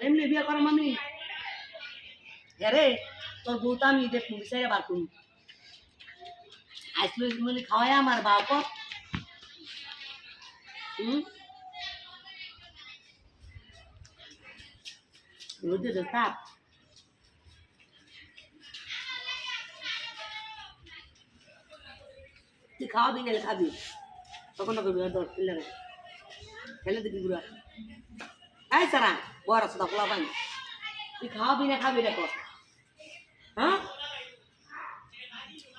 এমনি বিয়ে করাম আমি হ্যাঁ তোর বউ তো আমি দেখুন বিচারে বার করুন আসলো মানে খাওয়াই আমার বাপ হুম? রোদে তো তাপ তুই খাওয়াবি না, খাবি। তখন তো করবি দর ফেলে রে দিবি এই সারা বড় আছে তকলা পানি তুই খাওয়াবি না খাবি দেখো হ্যাঁ?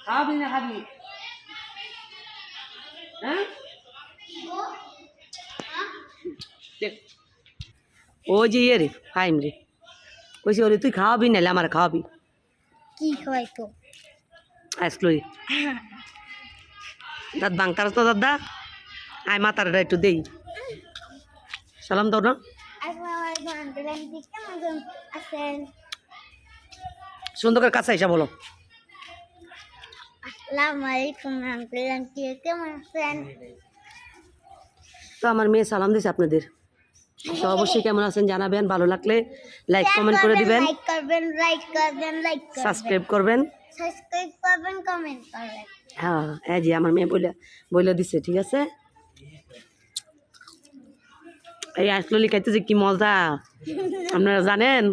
খাওয়াবি না খাবি? হ্যাঁ? দেখ। ও যে ইয়ে রে ফাইম রে। কইছি ওরে তুই খাওয়াবি নাহলে আমার খাওয়াবি কি খাওয়াই তো? আসলো দাদ বাংতার তো দাদা? আয় মাতারটা একটু দেই। সালাম দাও না। সুন্দর করে কাছে এসে বলো। তো আমার মেয়ে সালাম দিছে আপনাদের। তো অবশ্যই কেমন আছেন জানাবেন ভালো লাগলে লাইক কমেন্ট করে দিবেন। লাইক করবেন লাইক করবেন লাইক করবেন। সাবস্ক্রাইব করবেন। সাবস্ক্রাইব করবেন কমেন্ট করবেন। হ্যাঁ হ্যাঁ জি আমার মেয়ে বলে বলে দিছে ঠিক আছে? এই আসলি খাইতে যে কি মজা? আপনারা জানেন?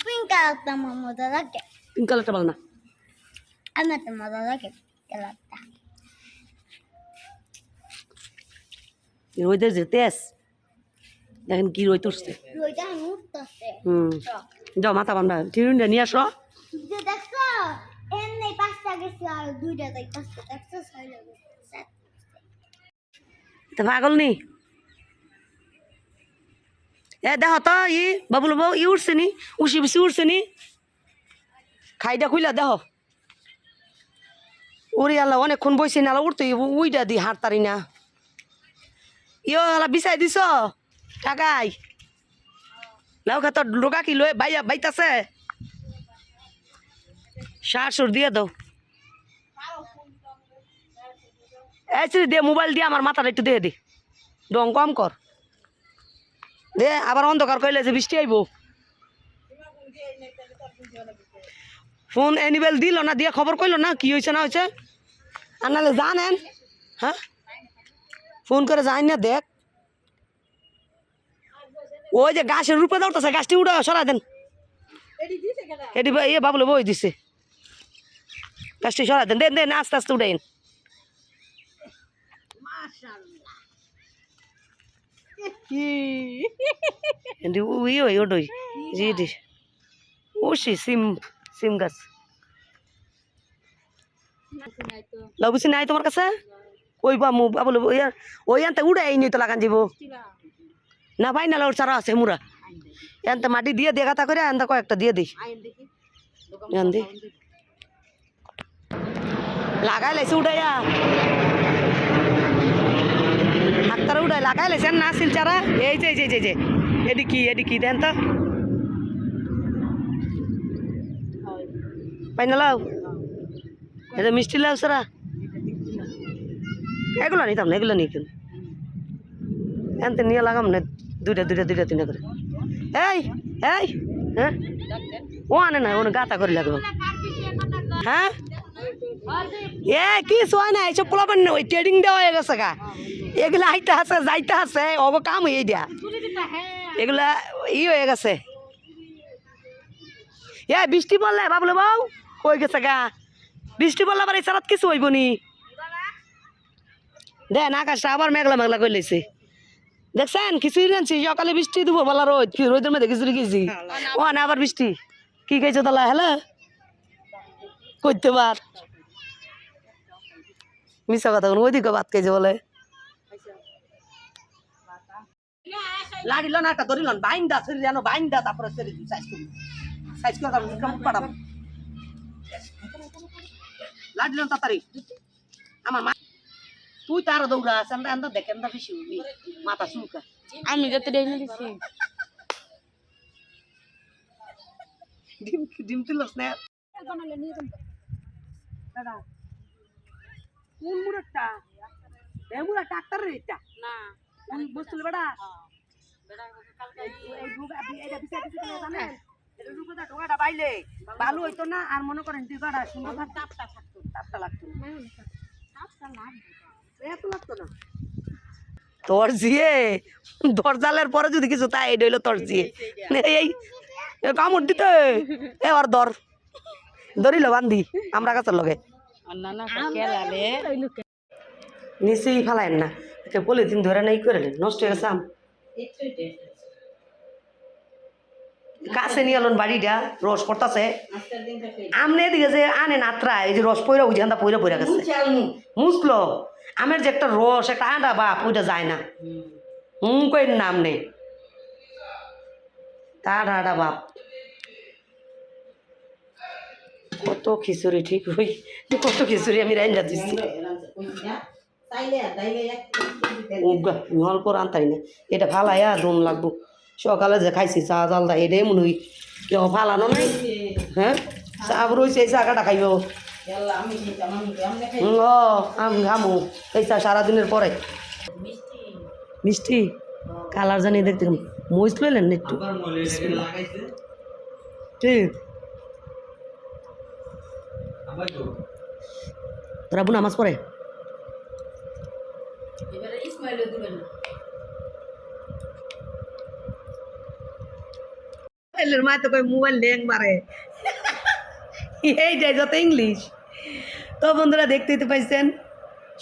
পিঙ্ক কালারটা আমার মজা লাগে। পিঙ্ক কালারটা ভালো না। আমার তো মজা লাগে কালারটা রোদের যে তেজ। দেখেন কি রোদ উঠছে। হুম। যাও মাথা বান্ধা। টিরুনটা নিয়ে আসো। দেখছ এমনি পাঁচটা গেছে আর দুইটা দেখতেছে। দেখছ ছয়টা গেছে। তা পাগল নি? এ, দেখ তো ই বাবুল বউ ই উঠছে নি উসি বিসি উঠছে নি। খাইটা খুইলা দেহ উড়ি আল্লাহ, অনেকক্ষণ বইছি না উঠতে উইটা দি হাঁট তারি না। ইয়ো আল্লাহ, বিছাই দিছ? টাকাই। লাউ খাত ডোকা কি লই বাইয়া, বাইতাছে? সুর দিয়ে দাও। এই দে, মোবাইল দিয়ে আমার মাথাটা একটু দিয়ে দে। ডং কম কর। দে, আবার অন্ধকার কইলে যে বৃষ্টি আইব। ফোন এনিবেল দিল না, দিয়ে খবর কইল না, কি হয়েছে না হয়েছে আর নাহলে জানেন হ্যাঁ? ফোন করে যাই না, দেখ। ওই যে গাছের রূপে দৌড়তেছে গাছটি উঠে সরা দেন। এটি ইয়ে বাবুলে বই দিছে। গাছটি সরা দেন দেন দেন, আস্তে আস্তে উঠেন এটি উই ওই ওডই জি ডি ওসি সিম সিম গাছ লাগুছি নাই তোমার কাছে ওই বা মু বাবুলে ওই আনতে উড়ে আইনি তো লাগান যাব না ভাই না ওর চারা আছে মুরা এনতে মাটি দিয়ে দিয়ে গাতা করে এনতে কয়েকটা দিয়ে দিই এন দি লাগাই লাইছে উড়াইয়া হাততারা উড়াই লাগাই লাইছেন না শিলচারা। এই যে যে যে, যে এডি কি এডি কি দেন তো। পাইনা লাও এটা মিষ্টি লাউ সারা। এগুলো নিতাম না এগুলো নিতাম। এনতে নিয়ে লাগাম না দুইটা দুইটা দুইটা তিনটা করে। এই এই হ্যাঁ? ও আনে না ওনে গাতা করে লাগবো। হ্যাঁ? এ কি সোয় না এইসব পোলাবেন না ওই ট্রেডিং দেওয়া হয়ে গেছে গা। এগুলা আইতে আছে, যাইতে আছে, অব কাম হয়ে দিয়া। এগুলা ই হয়ে গেছে। এ, বৃষ্টি পড়লে বাবলে বউ হয়ে গেছে গা? বৃষ্টি পড়লে আবার এই সারাত কিছু হইব নি? দেন, আকাশটা আবার মেঘলা মেঘলা করে লেছে দেখছেন খিচুড়ি রানছি সকালে বৃষ্টি, দুপুর বেলা রোদ রোদের মধ্যে খিচুড়ি খেয়েছি ও, না, আবার বৃষ্টি। কি খাইছো তাহলে হ্যালো? করতে পার। মিশা কথা ওইদিকে ভাত খাইছে বলে। লাড়িল না একটা ধরিল বাইন্দা শরীর জানো বাইন্দা তারপরে শরীর সাইজ করি। সাইজ করে তারপর পাঠাম লাড়িল তাড়াতাড়ি? আমার মা তুই তার দৌড়া আছে আমরা আমরা দেখেন না বেশি উঠবি মাথা চুলকা। আমি যত ডেইলি দিছি। ডিম ডিম না? দাদা কোন এ ডাক্তার রে এটা? না। কোন বসছিল বেটা। ভালো হইতো না আর মনে করেন দুই গাড়া সুন্দর তাপটা থাকতো। তাপটা লাগতো এত লাগতো না। তোর জিয়ে দরজালের পরে যদি কিছু তাই এটা হইল তোর জিয়ে এই কামড় দিতে। এ আর দর ধরিল বান্ধি আমরা কাছে লগে। নিচেই ফেলায়েন না। পলিথিন ধরে নাই করে নেন নষ্ট হয়ে গেছে আম। কাছে নিয়ে এলেন বাড়িটা রস পড়তাছে। আমনে এদিকে যে আনে নাত্রা এই যে রস পইরা উঠে আন্দা পইরা পইরা গেছে। মুসলো আমের যে একটা রস একটা আডা বাপ ওইটা যায় না। হুম কই নাম নেই তার আডা বাপ। কত খিচুড়ি ঠিক হই কত খিচুড়ি আমি রাইন্দা দিচ্ছি উগা অল্প রান্তাই না। এটা ফালাইয়া দম লাগবো। সকালে যে খাইছি চা জালদা এটাই মনে হই কেউ ফালানো নাই? হ্যাঁ চা রয়েছে এই চাকাটা খাইব। ও আম ঘামু। এই চা সারাদিনের পরে। মিষ্টি। কালার জানি দেখতে। মরিচ লইলেন না একটু? ঠিক তোরা বোন নামাজ পড়ে মোবাইলের মায় তো কই মোবাইল ল্যাং মারে এইটাই যত ইংলিশ। তো বন্ধুরা দেখতেই তো পাইছেন,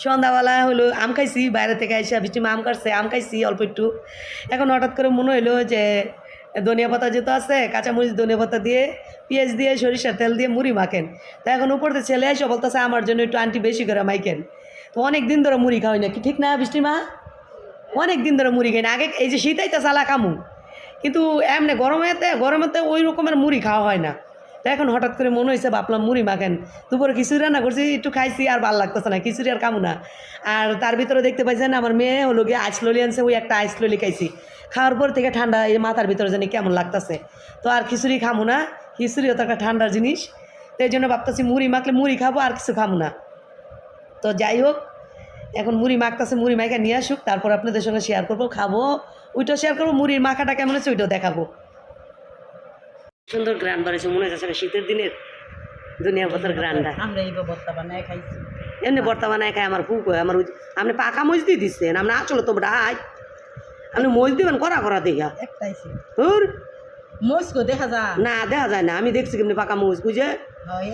সন্ধ্যাবেলা হলো আম খাইছি, বাইরে থেকে এসে বৃষ্টি আম কাটছে, আম খাইছি অল্প একটু। এখন হঠাৎ করে মনে হইল যে ধনিয়া পাতা যেহেতু আছে, কাঁচামরিচ ধনিয়া পাতা দিয়ে, পেঁয়াজ দিয়ে, সরিষার তেল দিয়ে মুড়ি মাখেন। তা এখন উপরতে ছেলে এসে বলতেছে, আমার জন্য একটু আন্টি বেশি করে মাইকেন তো অনেক দিন ধরে মুড়ি খাওয়াই না, কি ঠিক না বৃষ্টি মা? অনেক দিন ধরে মুড়ি খাই না, আগে এই যে শীতাই তো সালা কামু কিন্তু এমনি গরমেতে গরমেতে ওই রকমের মুড়ি খাওয়া হয় না। তো এখন হঠাৎ করে মনে হয়েছে ভাবলাম মুড়ি মাখেন দুপুরে খিচুড়ি রান্না করছি, একটু খাইছি, আর ভালো লাগতেছে না, খিচুড়ি আর কামু না। আর তার ভিতরে দেখতে পাইছেন, আমার মেয়ে হলো গিয়ে আইস ললি আনছে, ওই একটা আইস ললি খাইছি। খাওয়ার পর থেকে ঠান্ডা, এই মাথার ভিতরে জানি কেমন লাগতেছে। তো আর খিচুড়ি খামু না, খিচুড়িও তো একটা ঠান্ডার জিনিস। তো এই জন্য ভাবতেছি মুড়ি মাখলে মুড়ি খাব, আর কিছু খামু না। তো যাই হোক এখন মুড়ি মাখতেছে মুড়ি মাখা নিয়ে আসুক তারপর আপনাদের সঙ্গে শেয়ার করব খাব। ওইটাও শেয়ার করব মুড়ির মাখাটা কেমন আছে ওইটাও দেখাবো। সুন্দর গ্রান বাড়িছে মনে হচ্ছে শীতের দিনের দুনিয়া পথের গ্রানটা। আমরা এই ব্যবস্থা বানায় খাইছি। এমনি বর্তমানে খায় আমার ফুক হয় আমার আপনি পাকা মজ দিয়ে দিচ্ছেন আপনি আসলে তোমরা আয় আপনি মজ দিবেন করা করা দেখা একটাই দেখা যা না দেখা যায় না আমি দেখছি কেমনি পাকা মজ বুঝে? হয়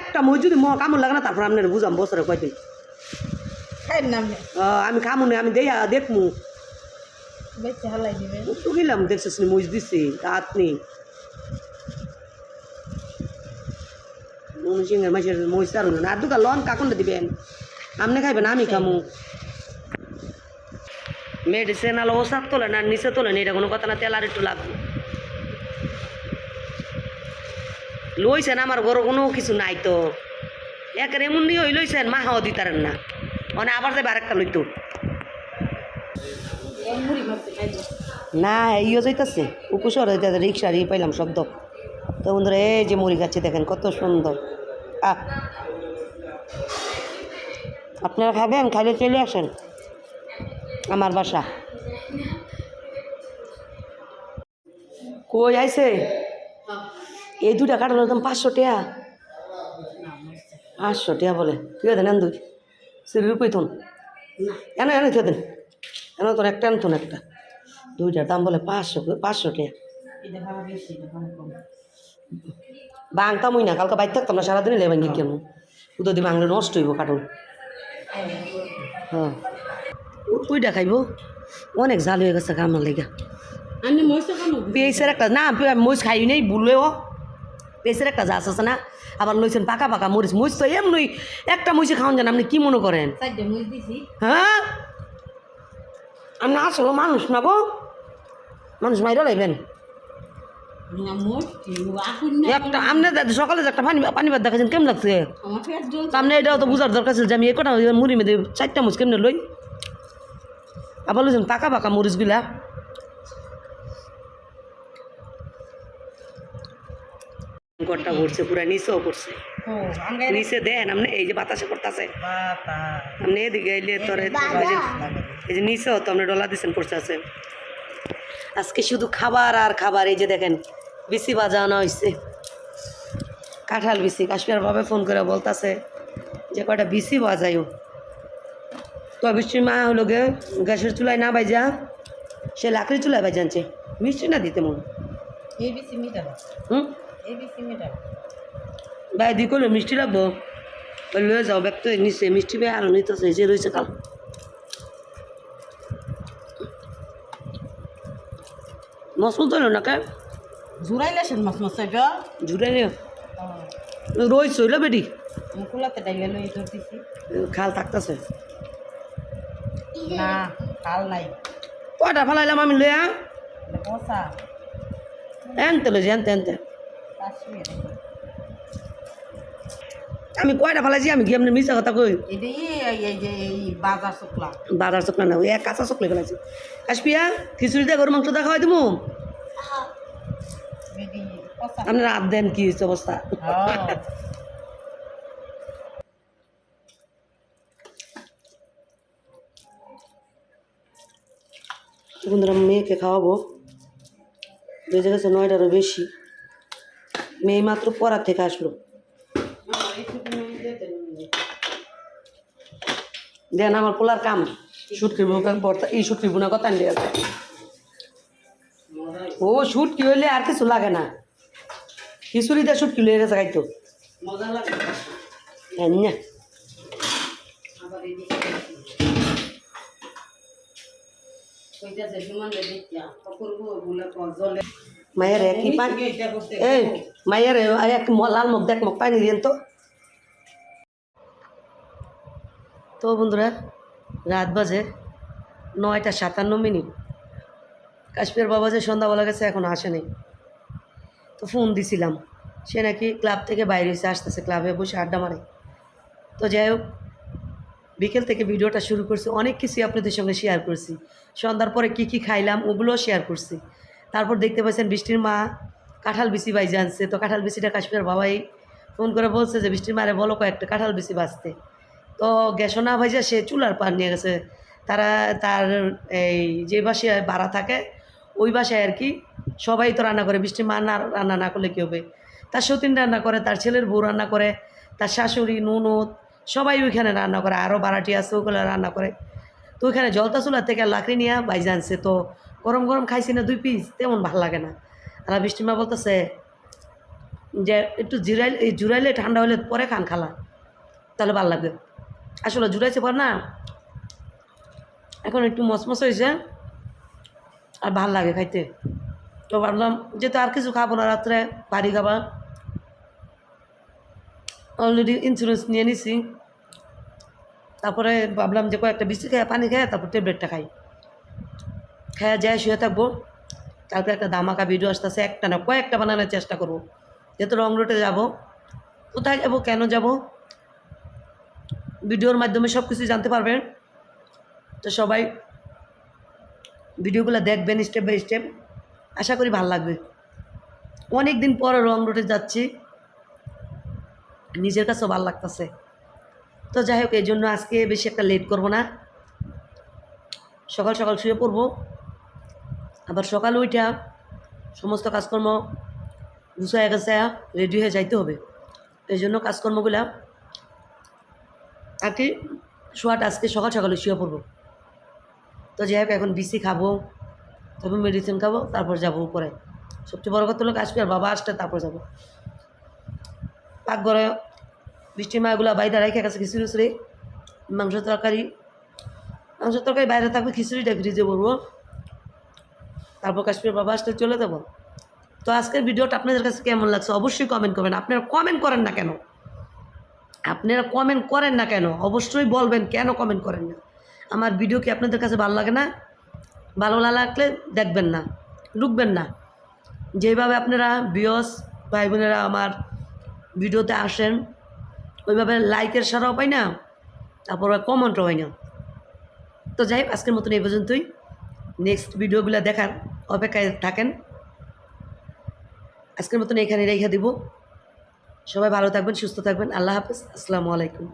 একটা যদি ম কামড় লাগে না তারপর আপনার বুঝাম বছরে কয়দিন। আমি। খামু না আমি দেয়া দেখমু। তো গেলাম দেখছিস মজ দিচ্ছি রাত নেই। সিংহের মাসের মহিষ তার না আর দুটা লন কাকুনটা দিবেন। আপনি খাইবেন আমি খামু। মেডিসিন আলো ওষুধ তোলেন আর নিচে তোলেন এটা কোনো কথা না তেল আর একটু লাগবে। লইছেন আমার ঘর কোনো কিছু নাই তো। একের এমন নিয়ে লইছেন, মা হাওয়া দিতারেন না। মানে আবার যাবে আরেকটা লইতো। না ইয়ে যাইতেছে, উপসর যাইতেছে রিক্সার ই পাইলাম শব্দ। তো বন্ধুরা, এই যে মুড়ি খাচ্ছে দেখেন, কত সুন্দর। আহ। আপনারা খাবেন, খাইলে চলে আসেন। আমার বাসা। কই আইছে? এই দুটা কাটালো একদম পাঁচশো টাকা পাঁচশো টাকা বলে। ঠিক আছে নেন দুই সিঁড়ির উপরে থুন। এনে এনে খেয়ে দেন। এনে তোর একটা আনতুন একটা। দুইটার দাম বলে পাঁচশো পাঁচশো টাকা বাংতামই না কালকে বাইর থাকতাম না সারাদিনই লে ভাঙি কেন উদো দিয়ে বাংলা নষ্ট হইব কাটুন। হ্যাঁ। ওইটা খাইব? অনেক জাল হয়ে গেছে কামার লেগা। পেঁয়াজের একটা না মরিচ খাই নেই ভুলেও পেঁয়াজের একটা জাস আছে না? আবার লইছেন পাকা পাকা মরিচ। মরিচ তো এমনি একটা মরিচে খাওয়ান জান আপনি কি মনে করেন? মুড়ি হ্যাঁ? আপনি আসলো মানুষ না গো। মানুষ মাইরা লাইবেন। একটা আপনি সকালে একটা পানি পানি ভাত দেখাচ্ছেন কেমন লাগছে? আপনি এটাও তো বুঝার দরকার ছিল যে আমি এ কটা মুড়ি মেয়েদের চারটা মুচ কেমনে লই? আবার লইছেন পাকা পাকা মরিচগুলা। গড়টা ভরছে পুরা নিচেও আঙ্গে নিচে দেন আপনি এই যে বাতাসে করতেছে বাতা আপনি এদিকে এলে তোর এই যে- নিচেও তো আপনি ডলা দিচ্ছেন করছে আছে। আজকে শুধু খাবার আর খাবার এই যে দেখেন বিসি বাজানো হয়েছে কাঁঠাল বিসি কাশ্মীর ভাবে ফোন করে বলতাছে যে কয়টা বিসি বাজাইও। তো বৃষ্টির মা হলো গে গ্যাসের চুলায় না বাজা সে লাকড়ি চুলায় বাজানছে। মিষ্টি না দিতে মন? হুম? ভাই দি করল মিষ্টি লাগবো? লয়ে যাও ব্যাগ তো নিচে মিষ্টি ভাই আরও নিতেছে যে রয়েছে কাল। মসমস তো না কে জুরাইলেছেন মাছ মাছ এটা নিও রয়েছে হইল বেটি মুকুলাতে ডাইলে লই ধরতেছি খাল থাকতেছে। না কাল নাই। কয়টা ফেলাইলাম আমি এটা বসা এনতে লইছি এনতে এনতে। আমি কয়টা ফেলাইছি? আমি গিয়ে আপনার মিশা কথা কই। বাজার শুক্লা বাজার না এক কাঁচা চকলে ফেলাইছি। কাশপিয়া খিচুড়ি দিয়ে গরু মাংস দেখা হয় তুমি আপনারা হাত দেন কি অবস্থা? বন্ধুরা মেয়েকে খাওয়াবো। বেজে গেছে নয়টারও বেশি। মেয়ে মাত্র পড়ার থেকে আসলো। দেন আমার পোলার কাম। শুটকির বোকার পড়তা এই শুটকির বোনা কথা নিয়ে আছে? ও শুটকি হইলে আর কিছু লাগে না। খিচুড়ি দিয়ে শুটকি লয়ে গেছে খাইতো। হ্যাঁ মায়ের এক পানি এই মায়ের এক লাল মুখ দেখ, মুখ পানি দিয়েন তো। তো বন্ধুরা, রাত বাজে নয়টা সাতান্ন মিনিট। কাশ্মীর বাবা যে সন্ধ্যাবেলা গেছে, এখন আসেনি। তো ফোন দিছিলাম। সে নাকি ক্লাব থেকে বাইরে এসে আসতেছে, ক্লাবে বসে আড্ডা মারে। তো যাই হোক, বিকেল থেকে ভিডিওটা শুরু করছি। অনেক কিছুই আপনাদের সঙ্গে শেয়ার করছি। সন্ধ্যার পরে কি কি খাইলাম, ওগুলোও শেয়ার করছি। তারপর দেখতে পাচ্ছেন বৃষ্টির মা কাঁঠাল বিচি বাইজে আনছে। তো কাঁঠাল বিচিটা কাশ্মীর বাবাই ফোন করে বলছে যে, বৃষ্টির মারে বলো কয়েকটা কাঁঠাল বিচি বাঁচতে। তো গ্যাসও না ভাইজা সে চুলার পার নিয়ে গেছে। তারা, তার এই যে বাসায় ভাড়া থাকে, ওই বাসায় আর কি সবাই তো রান্না করে। বৃষ্টির মা না, রান্না না করলে কী হবে? তার সতীন রান্না করে, তার ছেলের বউ রান্না করে, তার শাশুড়ি, ননদ, সবাই ওইখানে রান্না করে। আরও বারাটি আছে, ওগুলো রান্না করে। তো ওইখানে জলতা চুলার থেকে লাকড়ি নিয়ে বাইজে আনছে। তো গরম গরম খাইছি না দুই পিস, তেমন ভালো লাগে না। আর বৃষ্টির মা বলতেছে যে একটু জিরাইলে, এই জুড়াইলে ঠান্ডা হলে পরে খান খালা। তাহলে ভালো লাগবে। আসলে জুড়াইছে পর না, এখন একটু মসমস হয়েছে, আর ভালো লাগে খাইতে। তো ভাবলাম যেহেতু আর কিছু খাব না, রাত্রে বাড়ি খাবার। অলরেডি ইন্স্যুরেন্স নিয়ে নিছি। তারপরে ভাবলাম যে কয়েকটা বিস্কুট খাই, পানি খাই, তারপর ট্যাবলেটটা খাই। খাইয়া যায় শুয়ে থাকব। কালকে একটা দামাকা ভিডিও আসতেছে, একটা না কয়েকটা বানানোর চেষ্টা করব। যেহেতু রং রোডে যাব, কোথায় যাব, কেন যাব, ভিডিওর মাধ্যমে সব কিছু জানতে পারবেন। তো সবাই ভিডিওগুলো দেখবেন স্টেপ বাই স্টেপ আশা করি ভালো লাগবে। অনেক দিন পর রং রোডে যাচ্ছি। নিজের কাছেও ভালো লাগতেছে। তো যাই হোক, এই জন্য আজকে বেশি একটা লেট করব না। সকাল সকাল শুয়ে পড়ব। আবার সকাল উঠা সমস্ত কাজকর্ম গুছায় গেছে রেডি হয়ে যাইতে হবে। এই জন্য কাজকর্মগুলা কি শোয়াটা আজকে সকাল সকালে শুয়ে পড়ব। তো যাই হোক, এখন বিসি খাব তবে মেডিসিন খাব, তারপর যাব উপরে। সবচেয়ে বড় কথা হলো আসবে আর বাবা আসতে তারপর যাব। পাকঘরে বৃষ্টির মাগুলা বাইরে রেখে গেছে খিচুড়ি উচড়ি মাংস তরকারি মাংস তরকারি বাইরে থাকবে, খিচুড়িটা ফ্রিজে বলব তারপর কাশ্মীর বাবা আসতে চলে যাব। তো আজকের ভিডিওটা আপনাদের কাছে কেমন লাগছে অবশ্যই কমেন্ট করবেন। আপনারা কমেন্ট করেন না কেন? আপনারা কমেন্ট করেন না কেন? অবশ্যই বলবেন, কেন কমেন্ট করেন না? আমার ভিডিও কি আপনাদের কাছে ভালো লাগে না? ভালো না লাগলে দেখবেন না, ঢুকবেন না। যেভাবে আপনারা বিয়স ভাই বোনেরা আমার ভিডিওতে আসেন, ওইভাবে লাইকের সারাও পাই না, তারপর কমেন্টও হয় না। তো যাই আজকের মতন এই পর্যন্তই। নেক্সট ভিডিওগুলো দেখার অপেক্ষায় থাকেন। আজকের মতন এখানে রেখে দিব। সবাই ভালো থাকবেন, সুস্থ থাকবেন। আল্লাহ হাফেজ। আসসালামু আলাইকুম।